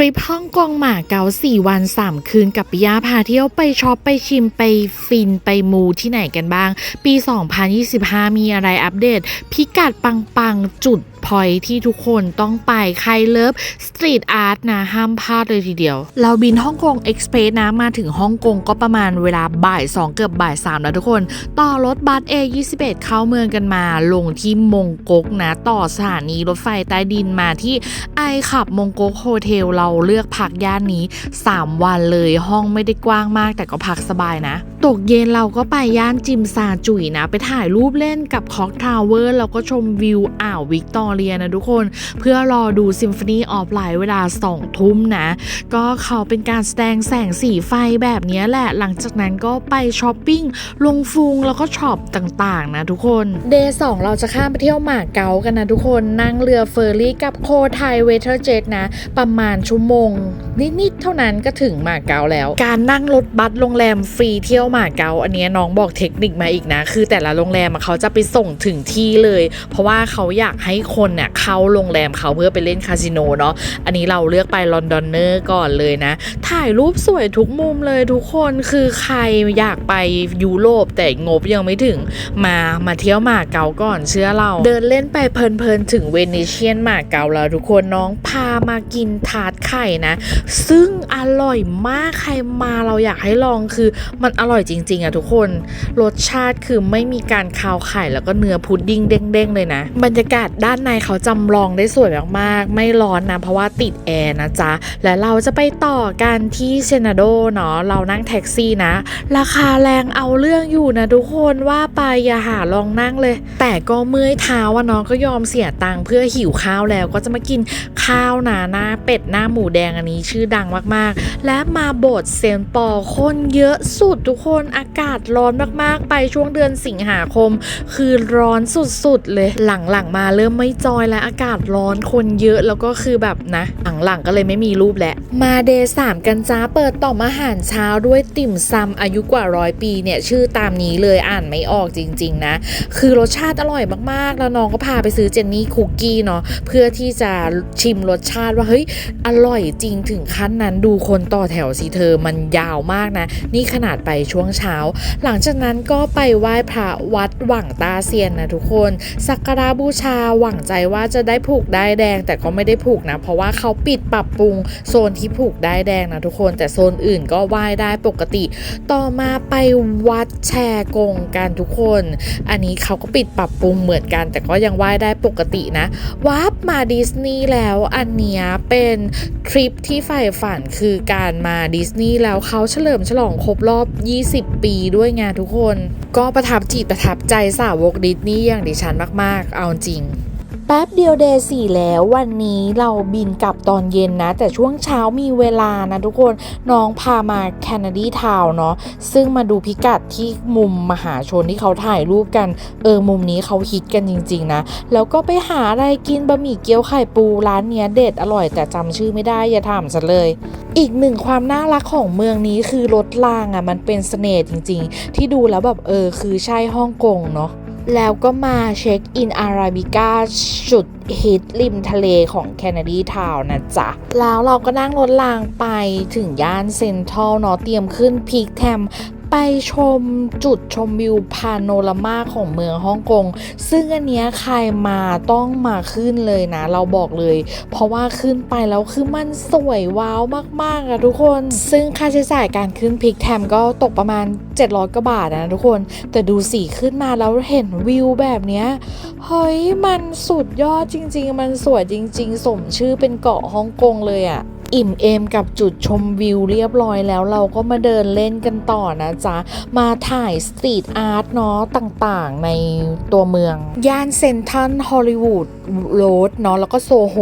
ริปฮ่องกงหมาเก๊า4 วัน 3 คืนกับปิยาพาเที่ยวไปช็อปไปชิมไปฟินไปมูที่ไหนกันบ้าง ปี 2025 มีอะไรอัปเดต พิกัดปังๆ จุด พอยที่ทุกคนต้องไปใครเลิฟสตรีทอาร์ตนะห้ามพลาดเลยทีเดียว เราบินฮ่องกงเอ็กซ์เพรสนะมาถึงฮ่องกงก็ประมาณเวลาบ่าย 2 เกือบบ่าย 3 แล้วทุกคน ต่อรถบัส A21 เข้าเมืองกันมาลงที่มงกกนะ ต่อสถานีรถไฟใต้ดินมาที่ไอขับมงกกโฮเทลเราเลือกพักย่านนี้ 3 วันเลยห้องไม่ได้กว้างมากแต่ก็พักสบายนะ ตกเย็นเราก็ไปย่านจิมซาจุยนะ ไปถ่ายรูปเล่นกับคอกทาวเวอร์แล้วก็ชมวิวอ่าววิกตอเรียนะทุกคน เพื่อรอดูซิมโฟนีออฟไลท์เวลา2ทุ่มนะ ก็เขาเป็นการแสดงแสงสีไฟแบบนี้แหละ หลังจากนั้นก็ไปช้อปปิ้ง ลงฟุงแล้วก็ช็อปต่างๆนะทุกคนเดย์สเราจะข้ามไปเที่ยวหมาเก๊ากันนะทุกคนนั่งเรือเฟอร์รี่กับโคไทยเวเทอร์เจ็ตนะ ประมาณชั่วโมงนิดๆ เท่านั้นก็ถึงหมาเก๊าแล้ว การนั่งรถบัสโรงแรมฟรีเที่ยวหมาเก๊าอันนี้น้องบอกเทคนิคมาอีกนะ คือแต่ละโรงแรมเขาจะไปส่งถึงที่เลย เพราะว่าเขาอยากให้คนเนี่ยเข้าโรงแรมเขาเพื่อไปเล่นคาสิโนเนาะอันนี้เราเลือกไปลอนดอนเนอร์ก่อนเลยนะ ถ่ายรูปสวยทุกมุมเลยทุกคนคือใครอยากไปยุโรปแต่งบยังไม่ถึงมามาเที่ยวหมาเก๊าก่อนเชื่อเรา เดินเล่นไปเพลินๆถึงเวนิเชียนหมาเก๊าแล้วทุกคนน้องพามากินทาร์ตไข่นะ ซึ่งอร่อยมากใครมาเราอยากให้ลองคือมันอร่อยจริง ๆอะทุกคน รสชาติคือไม่มีการคาวไข่แล้วก็เนื้อพุดดิ้งเด้งๆเลยนะ บรรยากาศด้านในเขาจำลองได้สวยมากๆ ไม่ร้อนนะเพราะว่าติดแอร์นะจ๊ะ และเราจะไปต่อกันที่เซนาโดเนาะเรานั่งแท็กซี่นะ ราคาแรงเอาเรื่องอยู่นะทุกคนว่าไปอย่าหาลองนั่งเลย แต่ก็เมื่อยเท้าอะเนาะก็ยอมเสียตังค์เพื่อหิวข้าวแล้วก็จะมากินข้าวหนาหน้าเป็ดหน้าหมูแดงอันนี้ชื่อดังว่ามากๆ และมาโบสถ์เซนปอคนเยอะสุดทุกคนอากาศร้อนมากๆ ไปช่วงเดือนสิงหาคม คือร้อนสุดๆเลยหลังๆมาเริ่มไม่จอยแล้วอากาศร้อนคนเยอะแล้วก็คือแบบนะ หลังๆก็เลยไม่มีรูปแล้วมาเดย์สามกันจ้าเปิดต่อมอาหารเช้าด้วยติ่มซำอายุกว่าร้อยปีเนี่ยชื่อตามนี้เลยอ่านไม่ออกจริง ๆ นะ คือรสชาติอร่อยมากๆ แล้วน้องก็พาไปซื้อเจนนี่คุกกี้เนาะเพื่อที่จะชิมรสชาติว่าเฮ้ยอร่อยจริงถึงขั้นนั้นดูคนต่อแถวสิเธอมันยาวมากนะ นี่ขนาดไปช่วงเช้า หลังจากนั้นก็ไปไหว้พระวัดหวังตาเซียนนะทุกคนสักการะบูชาหวังใจว่าจะได้ผูกได้แดง แต่ก็ไม่ได้ผูกนะ เพราะว่าเขาปิดปรับปรุงโซนที่ผูกได้แดงนะทุกคน แต่โซนอื่นก็ไหว้ได้ปกติ ต่อมาไปวัดแชร์กงกันทุกคน อันนี้เขาก็ปิดปรับปรุงเหมือนกัน แต่ก็ยังไหว้ได้ปกตินะวับมาดิสนีย์แล้วอันเนี้ยเป็นทริปที่ใฝ่ฝันคือการมาดิสนีย์แล้วเขาเฉลิมฉลองครบรอบ 20 ปีด้วยไงทุกคน ก็ประทับจิตประทับใจสาวกดิสนีย์อย่างดิฉันมาก ๆ เอาจริง แป๊บเดียวเดย์สี่แล้ววันนี้เราบินกลับตอนเย็นนะ แต่ช่วงเช้ามีเวลานะทุกคนน้องพามาแคนาดีทาวเนาะซึ่งมาดูพิกัดที่มุมมหาชนที่เขาถ่ายรูปกัน เออมุมนี้เขาฮิตกันจริง ๆ นะ แล้วก็ไปหาอะไรกินบะหมี่เกี๊ยวไข่ปูร้านเนี้ยเด็ดอร่อยแต่จำชื่อไม่ได้อย่าถามฉันเลย อีกหนึ่งความน่ารักของเมืองนี้คือรถรางอะ่ะมันเป็นเสน่ห์จริง ๆ ที่ดูแล้วแบบเออคือใช่ฮ่องกงเนาะ แล้วก็มาเช็คอินอาราบิก้าจุดฮิตริมทะเลของแคนาดีทาวนะจ๊ะ แล้วเราก็นั่งรถรางไปถึงย่านเซ็นทรัลเนาะเตรียมขึ้นพีคแทม ไปชมจุดชมวิวพาโนรามาของเมืองฮ่องกง ซึ่งอันเนี้ยใครมาต้องมาขึ้นเลยนะ เราบอกเลย เพราะว่าขึ้นไปแล้วคือมันสวยว้าวมากๆอะทุกคน ซึ่งค่าใช้จ่ายการขึ้นพิกแทมก็ตกประมาณ 700กว่าบาทนะทุกคน แต่ดูสีขึ้นมาแล้วเห็นวิวแบบเนี้ยเฮ้ยมันสุดยอดจริง ๆ มันสวยจริง ๆ สมชื่อเป็นเกาะฮ่องกงเลยอะ อิ่มเอมกับจุดชมวิวเรียบร้อยแล้วเราก็มาเดินเล่นกันต่อนะจ๊ะ มาถ่ายสตรีทอาร์ตเนาะต่างๆ ในตัวเมือง ย่านเซนทรัลฮอลลีวูดโรดเนาะแล้วก็โซโฮ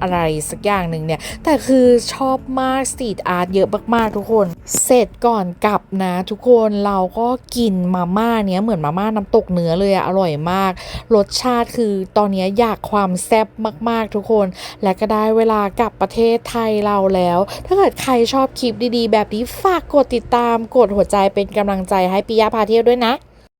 อะไรสักอย่างหนึ่งเนี่ย แต่คือชอบมากสตรีทอาร์ตเยอะมากๆทุกคน เสร็จก่อนกลับนะ ทุกคนเราก็กินมาม่าเนี้ยเหมือนมาม่าน้ำตกเนื้อเลยอะอร่อยมาก รสชาติคือตอนเนี้ยอยากความแซ่บมากๆทุกคน และก็ได้เวลากลับประเทศไทยเราแล้ว ถ้าเกิดใครชอบคลิปดีๆ แบบนี้ฝากกดติดตามกดหัวใจเป็นกำลังใจให้ปิยาพาเที่ยวด้วยนะ